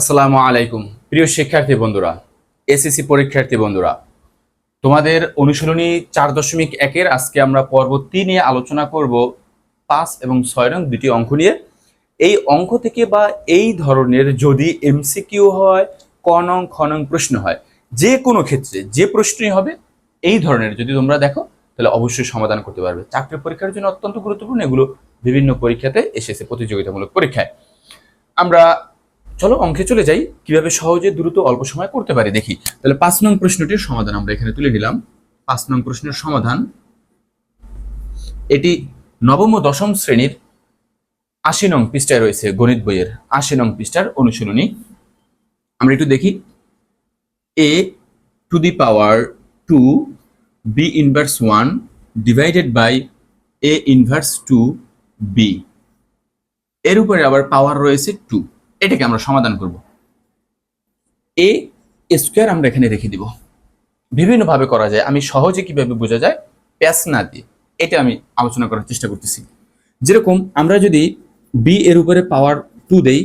আসসালামু আলাইকুম। প্রিয় শিক্ষার্থী বন্ধুরা, এসএসসি পরীক্ষার্থী বন্ধুরা, তোমাদের অনুশীলনী চার দশমিক একের আজকে আমরা পর্ব নিয়ে আলোচনা করব পাঁচ এবং ছয় রং দুটি অঙ্ক নিয়ে। এই অঙ্ক থেকে বা এই ধরনের যদি এমসিকিউ হয়, ক নং, খ নং প্রশ্ন হয়, যে কোনো ক্ষেত্রে যে প্রশ্নই হবে, এই ধরনের যদি তোমরা দেখো, তাহলে অবশ্যই সমাধান করতে পারবে। চাকরি পরীক্ষার জন্য অত্যন্ত গুরুত্বপূর্ণ, এগুলো বিভিন্ন পরীক্ষাতে এসেছে প্রতিযোগিতামূলক পরীক্ষায়। আমরা চলো অঙ্কে চলে যাই। কীভাবে সহজে দ্রুত অল্প সময় করতে পারি? দেখি। তাহলে পাঁচ নং প্রশ্নটির সমাধান আমরা এখানে তুলে নিলাম। পাঁচ নং প্রশ্নের সমাধান। এটি নবম ও দশম শ্রেণির আশি নং পৃষ্ঠায় রয়েছে গণিত বইয়ের আশি নং পৃষ্ঠার অনুশীলনী। আমরা একটু দেখি। A to the power two b inverse one divided by a inverse two b এর উপরে আবার পাওয়ার রয়েছে টু এটাকে আমরা সমাধান করব। এ স্কোয়ার আমরা এখানে রেখে দিব। বিভিন্নভাবে করা যায়। আমি সহজে কীভাবে বোঝা যায়? প্যাস না দিয়ে। এটা আমি আলোচনা করার চেষ্টা করতেছি। যেরকম আমরা যদি বি এর উপরে পাওয়ার টু দেই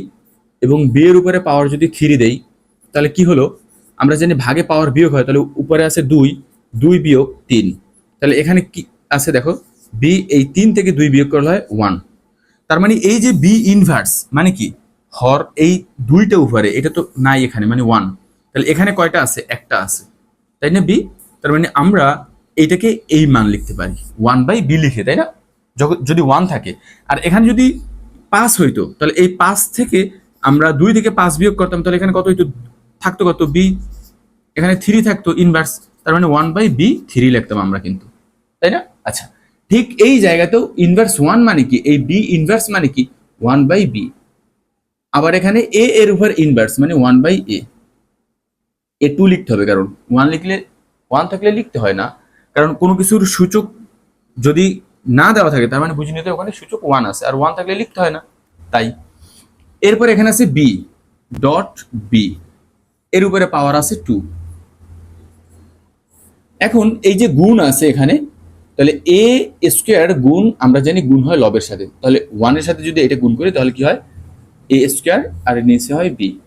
এবং বি এর উপরে পাওয়ার যদি থ্রি দেই, তাহলে কি হলো? আমরা জানি ভাগে পাওয়ার বিয়োগ হয়, তাহলে উপরে আছে দুই দুই বিয়োগ তিন। তাহলে এখানে কি আছে দেখো? বি এই তিন থেকে দুই বিয়োগ করলে হয় ওয়ান তার মানে এই যে বি ইনভার্স মানে কি? হর এই দুইটা উপরে এটা তো নাই এখানে মানে ওয়ান তাহলে এখানে কয়টা আছে? একটা আছে। তাই না বি তার মানে আমরা এইটাকে এই মান লিখতে পারি। ওয়ান বাই বি লিখে, তাই না? যদি ওয়ান থাকে। আর এখানে যদি পাঁচ হইতো, তাহলে এই পাঁচ থেকে আমরা দুই থেকে পাঁচ বিয়োগ করতাম, তাহলে এখানে কত হইতো? থাকতো কত বি এখানে থ্রি থাকতো ইনভার্স তার মানে ওয়ান বাই বি থ্রি লিখতাম আমরা কিন্তু। তাই না? আচ্ছা ঠিক এই জায়গাতেও ইনভার্স ওয়ান মানে কি? এই বি ইনভার্স মানে কি? ওয়ান বাই বি আবার এখানে এ এর উপর ইনভার্স মানে one by a a two লিখতে হবে, কারণ ওয়ান লিখলে ওয়ান থাকলে লিখতে হয় না। কারণ কোনো কিছুর সূচক যদি না দেওয়া থাকে, তার মানে বুঝে নিতে ওখানে সূচক ওয়ান আছে, আর ওয়ান থাকলে লিখতে হয় না। তাই। এরপর এখানে আছে বি ডট বি এর উপরে পাওয়ার আছে টু এখন এই যে গুণ আছে এখানে, তাহলে এ স্কোয়ার গুণ আমরা জানি গুণ হয় লবের সাথে। তাহলে ওয়ানের সাথে যদি এটা গুণ করি, তাহলে কি হয়? এ স্কোয়ার আর এর নিচে হয় বি।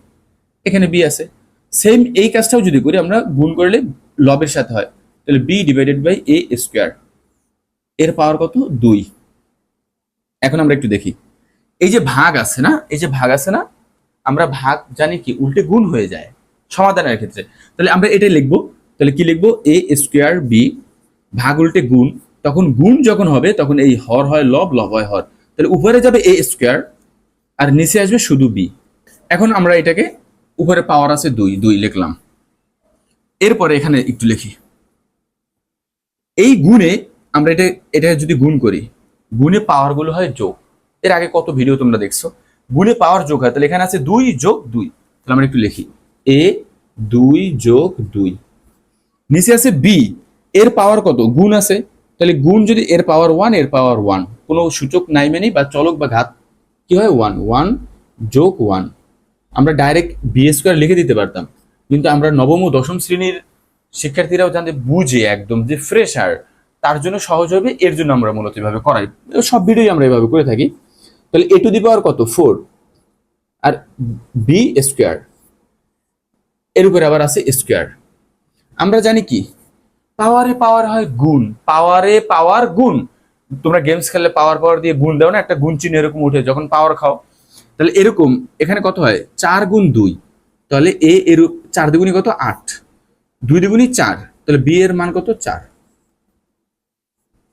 এখানে বি আছে। সেম এই কাজটাও যদি করি, আমরা গুণ করলে লবের সাথে হয়। তাহলে b divided by a square এর পাওয়ার কত? দুই। এখন আমরা একটু দেখি। এই যে ভাগ আছে না? এই যে ভাগ আছে না? আমরা ভাগ জানি কি? উল্টে গুণ হয়ে যায় সমাধানের ক্ষেত্রে। তাহলে আমরা এটাই লিখব। তাহলে কি লিখব? এ স্কোয়ার বি ভাগ উল্টে গুণ। তখন গুণ যখন হবে, তখন এই হর হয়, লব লব হয় হর। তাহলে উপরে যাবে এ স্কোয়ার আর নিচে আসবে শুধু বি এখন আমরা এটাকে উপরে পাওয়ার আছে দুই দুই লিখলাম। এরপরে এখানে একটু লিখি। এই গুণে আমরা এটা এটা যদি গুণ করি, গুণে পাওয়ারগুলো হয় যোগ। এর আগে কত ভিডিও তোমরা দেখছ? গুণে পাওয়ার যোগ হয়, তাহলে এখানে আছে দুই যোগ দুই। তাহলে আমরা একটু লিখি। এ দুই যোগ দুই। নিচে আছে বি এর পাওয়ার কত? গুণ আছে। তাহলে গুণ যদি এর পাওয়ার ওয়ানের পাওয়ার ওয়ান কোনো সূচক নাই মানে বা চলক বা ঘাত কি হয়? ওয়ান ওয়ান যোগ ওয়ান আমরা ডাইরেক্ট বি স্কোয়ার লিখে দিতে পারতাম। কিন্তু আমরা নবম ও দশম শ্রেণির শিক্ষার্থীরাও জানতে বুঝে একদম যে ফ্রেশার তার জন্য সহজ হবে, এর জন্য আমরা মূলত এভাবে করাই। সব ভিডিওই আমরা এভাবে করে থাকি। তাহলে এ টু দি পাওয়ার কত? ফোর আর বি স্কোয়ার এর উপরে আবার আছে স্কোয়ার আমরা জানি কি? পাওয়ারে পাওয়ার হয় গুণ পাওয়ারে পাওয়ার গুণ। তোমরা গেমস খেললে পাওয়ার পাওয়ার দিয়ে গুণ দাও না? একটা গুণ চিহ্ন এরকম উঠে, যখন পাওয়ার খাও। তাহলে এরকম, এখানে কত হয়? চার গুণ দুই। তাহলে এ এর, চার দুগুণই কত? আট। দুই দুগুণই চার। তাহলে বি এর মান কত? চার।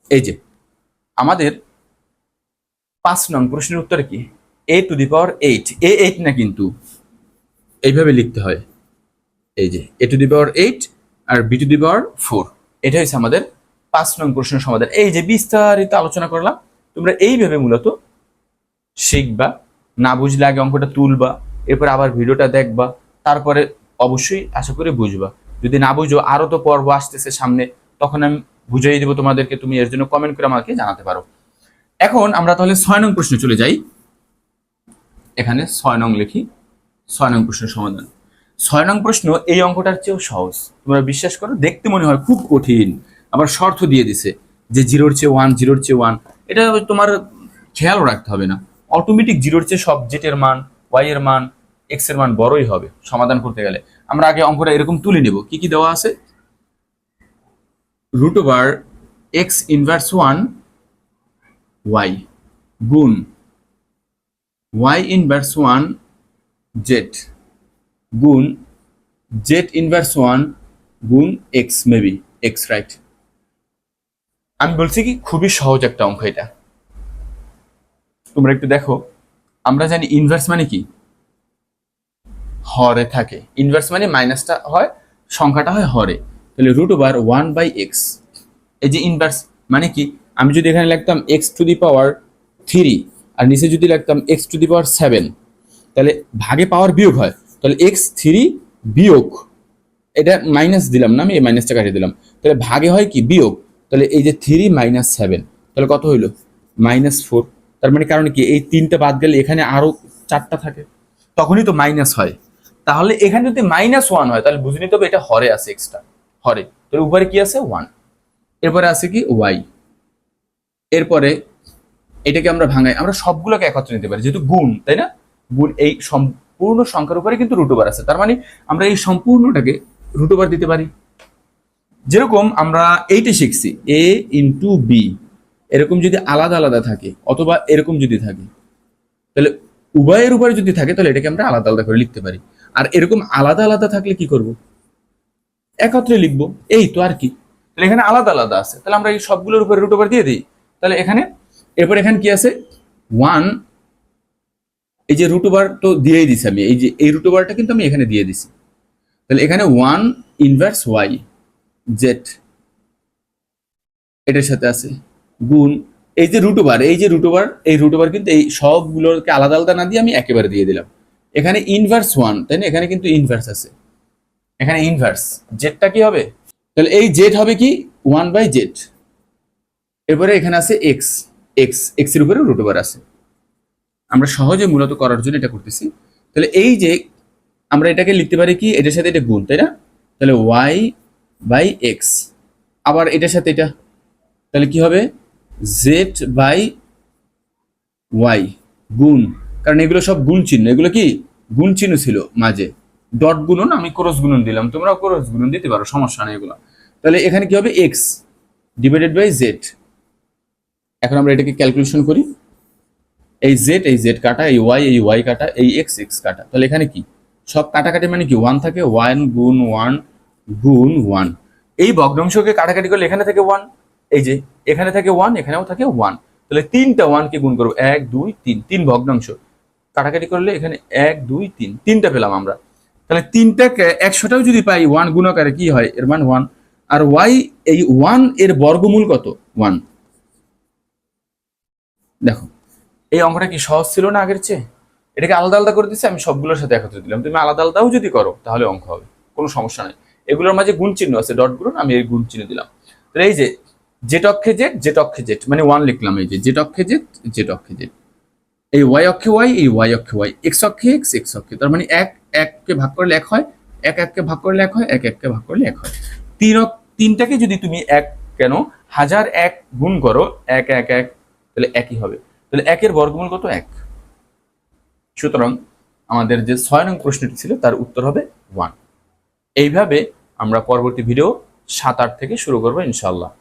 এই যে, আমাদের পাঁচ নং প্রশ্নের উত্তর কি? A to the power eight. A eight না কিন্তু? এইভাবে লিখতে হয়। এই যে, a to the power eight R b to the power four. এটা হচ্ছে আমাদের পাঁচ নং প্রশ্নের সমাধান। এই যে বিস্তারিত আলোচনা করলাম, তোমরা এইভাবে মূলত শিখবা, না বুঝলে আগে অঙ্কটা তুলবা, এরপর আবার ভিডিওটা দেখবা, তারপরে অবশ্যই আশা করি বুঝবা। যদি না বুঝো, আরও তো পর্ব আসতেছে সামনে, তখন আমি বুঝিয়ে দেবো তোমাদেরকে, তুমি এর জন্য কমেন্ট করে আমাকে জানাতে পারো। এখন আমরা তাহলে ছয় নং প্রশ্নে চলে যাই। এখানে ছয় নং লিখি, ছয় নং প্রশ্নের সমাধান। ছয় নং প্রশ্ন, এই অঙ্কটার চেয়েও সহজ। তোমরা বিশ্বাস করো, দেখতে মনে হয় খুব কঠিন। আবার শর্ত দিয়ে দিছে যে জিরোর চেয়ে ওয়ান জিরোর চেয়ে ওয়ান এটা তোমার খেয়ালও রাখতে হবে না। অটোমেটিক জিরোর চেয়ে সব জেটের মান ওয়াই এর মান এক্সের মান বড়ই হবে সমাধান করতে গেলে। আমরা আগে অঙ্কটা এরকম তুলে নেব। কি কি দেওয়া আছে? Root over x inverse one y গুণ ওয়াই ইনভার্স ওয়ান জেড গুণ জেড ইনভার্স ওয়ান গুণ এক্স মেবি এক্স রাইট আমি বলছি কি, খুবই সহজ একটা অঙ্ক এটা। তোমরা একটু দেখো, আমরা জানি ইনভার্স মানে কি? হরে থাকে। ইনভার্স মানে মাইনাসটা হয়, সংখ্যাটা হয় হরে। তাহলে root over one by x এই যে ইনভার্স মানে কি? আমি যদি এখানে লিখতাম x to the power three আর নিচে যদি লিখতাম x to the power seven তাহলে ভাগে পাওয়ার বিয়োগ হয়। তাহলে এক্স থ্রি বিয়োগ, এটা মাইনাস দিলাম না আমি, এই মাইনাসটা কাটিয়ে দিলাম। তাহলে ভাগে হয় কি? বিয়োগ। তাহলে এই যে থ্রি মাইনাস সেভেন তাহলে কত হইল? মাইনাস ফোর তার মানে কারণ কি? এই তিনটা বাদ গেলে এখানে আরও চারটা থাকে। তখনই তো মাইনাস হয়। তাহলে এখানে যদি মাইনাস ওয়ান হয়, তাহলে বুঝে নিতে হবে এটা হরে আছে এক্সট্রা হরে। তাহলে উপরে কি আছে? ওয়ান এরপরে আছে কি? ওয়াই এরপরে এটাকে আমরা ভাঙাই। আমরা সবগুলোকে একত্রে নিতে পারি, যেহেতু গুণ, তাই না? গুণ এই সম্পূর্ণ সংখ্যার উপরে কিন্তু রুট ওভার আছে। তার মানে আমরা এই সম্পূর্ণটাকে রুট ওভার দিতে পারি। যেরকম আমরা এইটা শিখছি এ ইন্টু বি এরকম যদি আলাদা আলাদা থাকে, অথবা এরকম যদি থাকে, তাহলে উভয়ের উপরে যদি থাকে, তাহলে এটাকে আমরা আলাদা আলাদা করে লিখতে পারি। আর এরকম আলাদা আলাদা থাকলে কি করব? একত্রে লিখব, এই তো আর কি। তাহলে এখানে আলাদা আলাদা আছে। তাহলে আমরা এই সবগুলোর উপরে রুট ওভার দিয়ে দিই। তাহলে এখানে, এরপর এখানে কি আছে? ওয়ান এই যে রুট ওভার তো দিয়েই দিছি আমি। এই যে, এই রুট ওভারটা কিন্তু আমি এখানে দিয়ে দিছি। তাহলে এখানে ওয়ান ইনভার্স ওয়াই জেড এটার সাথে আছে। গুণ, এই যে রুট ওভার এই যে রুট ওভার এই রুট ওভার কিন্তু এই সবগুলোকে আলাদা আলাদা না দিয়ে আমি একেবারে দিয়ে দিলাম। এখানে ইনভার্স ওয়ান তাই না? এখানে কিন্তু ইনভার্স আছে। এখানে ইনভার্স জেডটা কি হবে? তাহলে এই জেড হবে কি? One by z. এরপরে এখানে আছে এক্স এক্স এক্সের উপরে রুট ওভার আছে। আমরা সহজে মূলত করার জন্য এটা করতেছি। তাহলে এই যে আমরা এটাকে লিখতে পারি কি? এটার সাথে এটা গুণ, তাই না? তাহলে ওয়াই বাই এক্স আবার এটার সাথে এটা। তাহলে কি হবে? জেড বাই ওয়াই গুণ। কারণ এগুলো সব গুণ চিহ্ন। এগুলো কি? গুণ চিহ্ন ছিল মাঝে। ডট গুণন, আমি ক্রস গুণন দিলাম। তোমরাও ক্রস গুণন দিতে পারো, সমস্যা নেই এগুলো। তাহলে এখানে কি হবে? এক্স ডিভাইডেড বাই জেড এখন আমরা এটাকে ক্যালকুলেশন করি। এই জেড এই জেড কাটা, এই ওয়াই এই ওয়াই কাটা, এই এক্স এক্স কাটা। তাহলে এখানে কি? সব কাটাকাটি মানে কি? ওয়ান থাকে ওয়ান গুণ ওয়ান গুণ ওয়ান এই ভগ্নাংশকে কাটাকাটি করলে এখানে থেকে ওয়ান এই যে এখানে থাকে ওয়ান এখানেও থাকে ওয়ান তাহলে তিনটা ওয়ানকে গুণ করব, এক, দুই, তিন তিন ভগ্নাংশ। কাটাকাটি করলে এখানে এক, দুই, তিন, তিনটা পেলাম আমরা। তাহলে তিনটাকে একশোটাও যদি পাই ওয়ান গুণাকারে কি হয়? এর মান ওয়ান আর ওয়াই এই ওয়ানের বর্গমূল কত? ওয়ান দেখো, এই অঙ্কটা কি সহজ ছিল না আগের চেয়ে? এটাকে আলাদা আলাদা করে দিচ্ছে আমি সবগুলোর সাথে একত্রে দিলাম। তুমি আলাদা আলাদাও যদি করো, তাহলে অঙ্ক হবে। কোনো সমস্যা নেই। এগুলোর মাঝে গুণ চিহ্ন আছে ডট গুণ আমি এই গুণ চিহ্ন দিলাম। তাহলে এই যে জেট অক্ষে জেট জেট অক্ষে জেট মানে ওয়ান লিখলাম এই যে জেট অক্ষে জেট জেট অক্ষে জেট এই ওয়াই অক্ষে ওয়াই এই ওয়াই অক্ষে ওয়াই এক্স অক্ষে এক্স এক্স অক্ষে, তার মানে এক, এককে ভাগ করলে এক হয়, এক এককে ভাগ করলে এক হয়, এক এককে ভাগ করলে এক হয়। তিন তিনটাকে যদি তুমি এক কেন, হাজার এক গুণ করো, এক এক এক, তাহলে একই হবে। তাহলে একের বর্গমূল কত? এক। সুতরাং আমাদের যে ছয় নং প্রশ্নটি ছিল, তার উত্তর হবে ওয়ান এইভাবে আমরা পরবর্তী ভিডিও সাত আট থেকে শুরু করব ইনশাল্লাহ